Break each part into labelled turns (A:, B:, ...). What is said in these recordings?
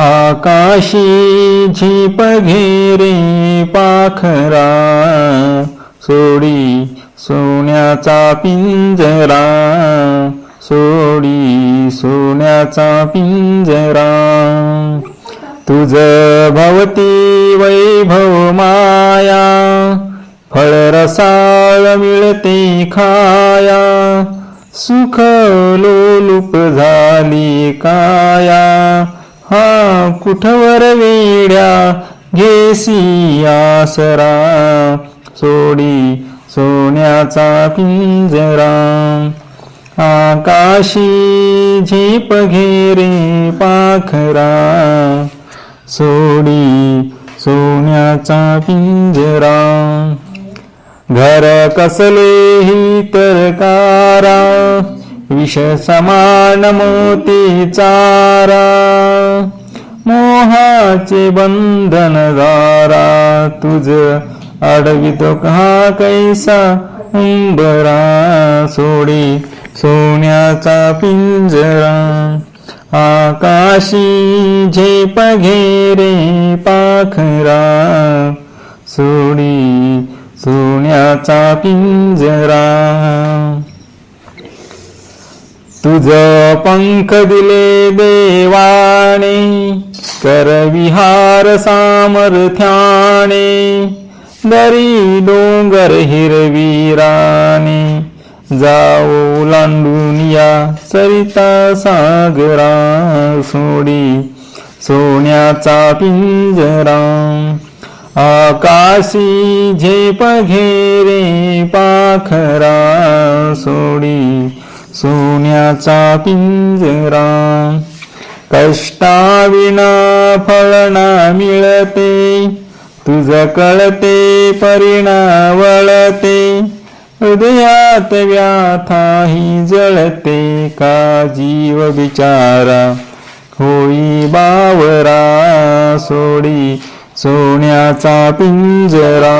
A: आकाशी झीप घेरे पाखरा सोडी सोन्याचा पिंजरा सोडी सोन्याचा पिंजरा. तुझ भवती वैभव माया फळ रसाळ मिळते खाया सुख लोलुप झाली काया. हा कुठवर वेड्या घेसी आसरा? सोडी सोन्याचा पिंजरा. आकाशी झेप घेरे पाखरा. सोडी सोन्याचा पिंजरा. घर कसलेही तरकारा. विष समान मोती चारा मोहाचे बंधन दारा तुझ अडवितो का कैसा उंबरा सोडी सोन्याचा पिंजरा आकाशी झेप घेरे पाखरा सोडी सोन्याचा पिंजरा. तुझ पंख दिले देवाने कर विहार सामर्थ्याने दरी डोंगर हिरवीराने जाओ लांडून या सरिता सागरा सोडी सोन्याचा पिंजरा आकाशी झेप घेरे पाखरा सोडी. सोन्याचा पिंजरा. कष्टाविना फळना मिळते. तुझ कळते परिणा वळते. हृदयात व्याथाही जळते. का जीव बिचारा? होई बावरा सोडी सोन्याचा पिंजरा.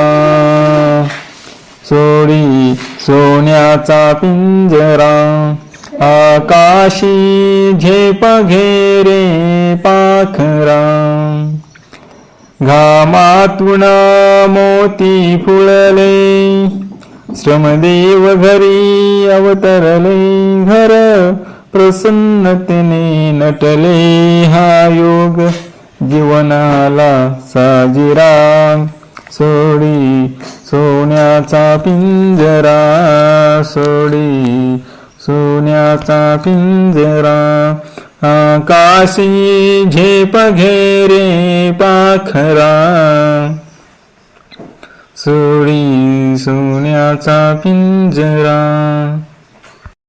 A: सोडी सोन्याचा पिंजरा आकाशी झेप घेरे पाखरा. घामातून मोती फुलले श्रमदेव घरी अवतरले घर प्रसन्नतेने नटले. हा योग जीवनाला साजिरा. सोडी सोन्याचा पिंजरा सोडी सोन्याचा पिंजरा. आकाशी झेप घेरे पाखरा. सोडी सोन्याचा पिंजरा.